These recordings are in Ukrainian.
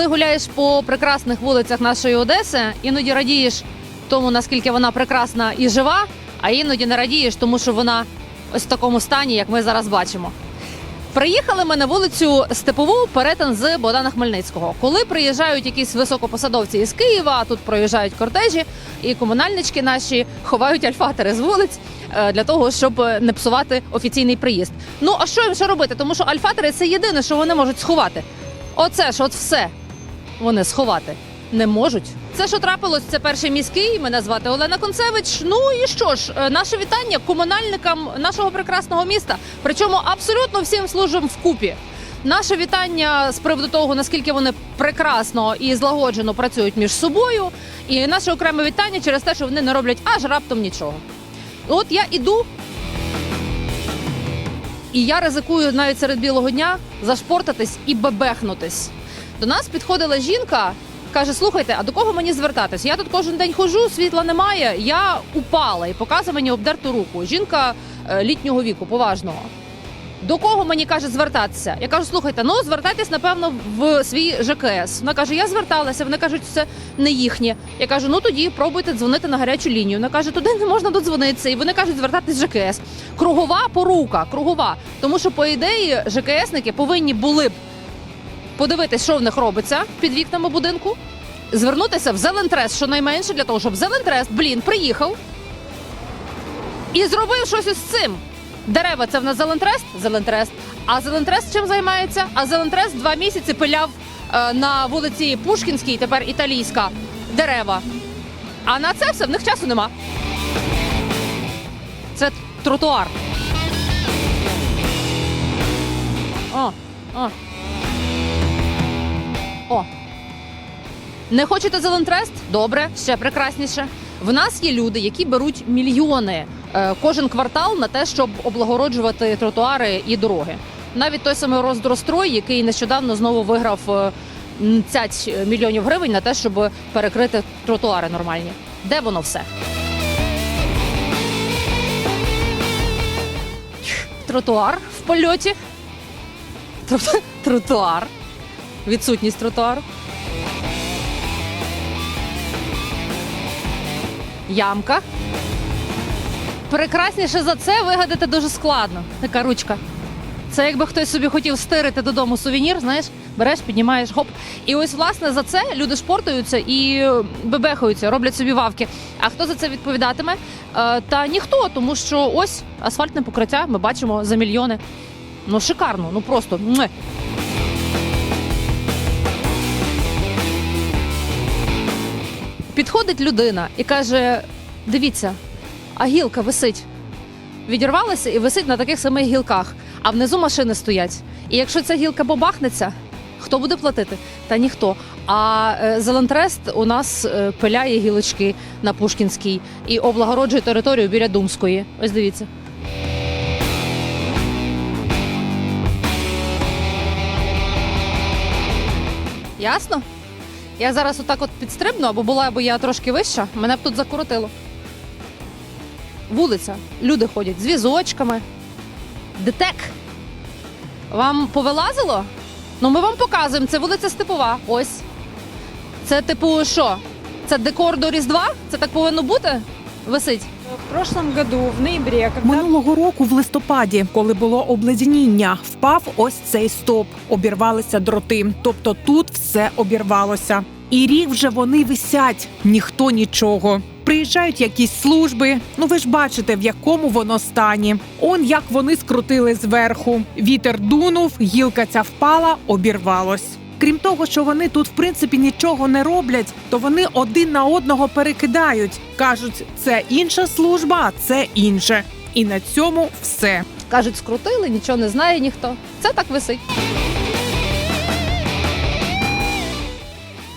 Коли гуляєш по прекрасних вулицях нашої Одеси, іноді радієш тому, наскільки вона прекрасна і жива, а іноді не радієш, тому що вона ось в такому стані, як ми зараз бачимо. Приїхали ми на вулицю Степову перетин з Богдана Хмельницького. Коли приїжджають якісь високопосадовці із Києва, тут проїжджають кортежі, і комунальнички наші ховають альфатери з вулиць е, для того, щоб не псувати офіційний приїзд. Ну а що їм ще робити? Тому що альфатери це єдине, що вони можуть сховати. Оце ж, от все вони сховати не можуть. Це що трапилось, це перший міський. Мене звати Олена Концевич. Ну і що ж, е, наше вітання комунальникам нашого прекрасного міста. Причому абсолютно всім служимо вкупі. Наше вітання з приводу того, наскільки вони прекрасно і злагоджено працюють між собою, і наше окреме вітання через те, що вони не роблять аж раптом нічого. От я іду, і я ризикую навіть серед білого дня зашпортатись і бебехнутись. До нас підходила жінка, каже: слухайте, а до кого мені звертатись? Я тут кожен день ходжу, світла немає. Я упала і показує мені обдерту руку. Жінка е, літнього віку, поважного. До кого мені каже звертатися? Я кажу, слухайте, ну звертайтесь, напевно, в свій ЖКС. Вона каже, я зверталася. Вони кажуть, це не їхнє. Я кажу, ну тоді пробуйте дзвонити на гарячу лінію. Вона каже, туди не можна додзвонитися. І вони кажуть, звертатись в ЖКС. Кругова порука, кругова. Тому що, по ідеї, ЖКСники повинні були б подивитись, що в них робиться під вікнами будинку, звернутися в Зелентрест, щонайменше, для того, щоб Зелентрест, блін, приїхав і зробив щось із цим. Дерева це в нас Зелентрест? Зелентрест. А Зелентрест чим займається? А Зелентрест два місяці пиляв е, на вулиці Пушкінській, тепер італійська, дерева. А на це все в них часу нема. Це тротуар. О, о. О. Не хочете Зелентрест? Добре, ще прекрасніше. В нас є люди, які беруть мільйони е, кожен квартал на те, щоб облагороджувати тротуари і дороги. Навіть той самий Роздрострой, який нещодавно знову виграв е, м, мільйонів гривень на те, щоб перекрити тротуари нормальні. Де воно все? Тротуар в польоті. Тротуар. Відсутність тротуару. Ямка. Прекрасніше за це вигадати дуже складно. Така ручка. Це якби хтось собі хотів стирити додому сувенір, знаєш, береш, піднімаєш, гоп. І ось, власне, за це люди шпортуються і бебехаються, роблять собі вавки. А хто за це відповідатиме? Е, та ніхто, тому що ось асфальтне покриття ми бачимо за мільйони. Ну, шикарно, ну просто. Підходить людина і каже: дивіться, а гілка висить. Відірвалася і висить на таких самих гілках, а внизу машини стоять. І якщо ця гілка побахнеться, хто буде платити? Та ніхто. А е, Зелентрест у нас е, пиляє гілочки на Пушкінській і облагороджує територію біля Думської. Ось дивіться. Ясно? Я зараз отак от підстрибну, або була б я трошки вища, мене б тут закоротило. Вулиця. Люди ходять з візочками. Детек. Вам повилазило? Ну, ми вам показуємо. Це вулиця Степова. Ось. Це типу що? Це декор до Різдва? Це так повинно бути? Висить. Минулого року, в листопаді, коли було обледеніння, впав ось цей стоп. Обірвалися дроти. Тобто тут все обірвалося. І рік вже вони висять, ніхто нічого. Приїжджають якісь служби. Ну ви ж бачите, в якому воно стані. Он як вони скрутили зверху. Вітер дунув, гілка ця впала, обірвалось. Крім того, що вони тут в принципі нічого не роблять, то вони один на одного перекидають. кажуть, це інша служба, а це інше. І на цьому все. Кажуть, скрутили, нічого не знає ніхто. Це так висить.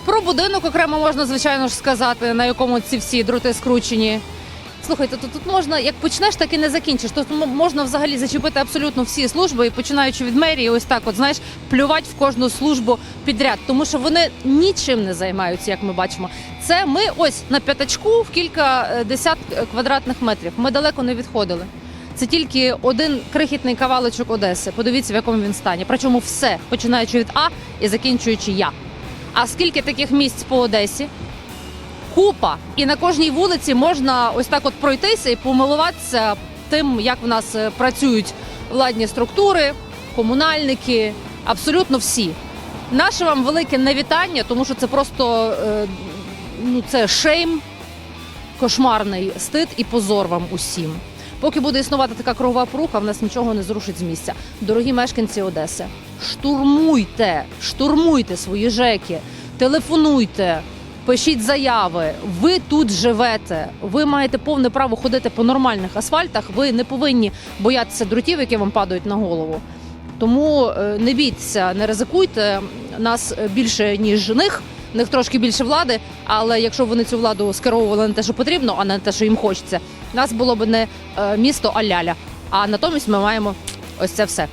Про будинок окремо можна, звичайно ж, сказати, на якому ці всі дроти скручені. Слухайте, тут, тут можна, як почнеш, так і не закінчиш. Тут можна взагалі зачепити абсолютно всі служби, і починаючи від мерії, ось так, от знаєш, плювати в кожну службу підряд, тому що вони нічим не займаються, як ми бачимо. Це ми ось на п'ятачку в кілька е, десят квадратних метрів. Ми далеко не відходили. Це тільки один крихітний кавалочок Одеси. Подивіться, в якому він стані. Причому все, починаючи від А і закінчуючи Я. А скільки таких місць по Одесі? Купа. І на кожній вулиці можна ось так от пройтися і помилуватися тим, як в нас е, працюють владні структури, комунальники, абсолютно всі. Наше вам велике невітання, тому що це просто е, ну, це шейм, кошмарний стид і позор вам усім. Поки буде існувати така кругова поруха, в нас нічого не зрушить з місця. Дорогі мешканці Одеси, штурмуйте, штурмуйте свої жеки, телефонуйте, пишіть заяви. Ви тут живете. Ви маєте повне право ходити по нормальних асфальтах. Ви не повинні боятися дротів, які вам падають на голову. Тому е, не бійтеся, не ризикуйте. Нас більше ніж них. В них трошки більше влади, але якщо вони цю владу скеровували на те, що потрібно, а не на те, що їм хочеться, нас було б не е, місто Аляля. А натомість ми маємо ось це все.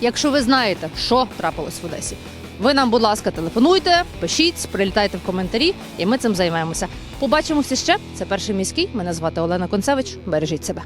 Якщо ви знаєте, що трапилось в Одесі, ви нам, будь ласка, телефонуйте, пишіть, прилітайте в коментарі, і ми цим займаємося. Побачимося ще. Це перший міський. Мене звати Олена Концевич. Бережіть себе.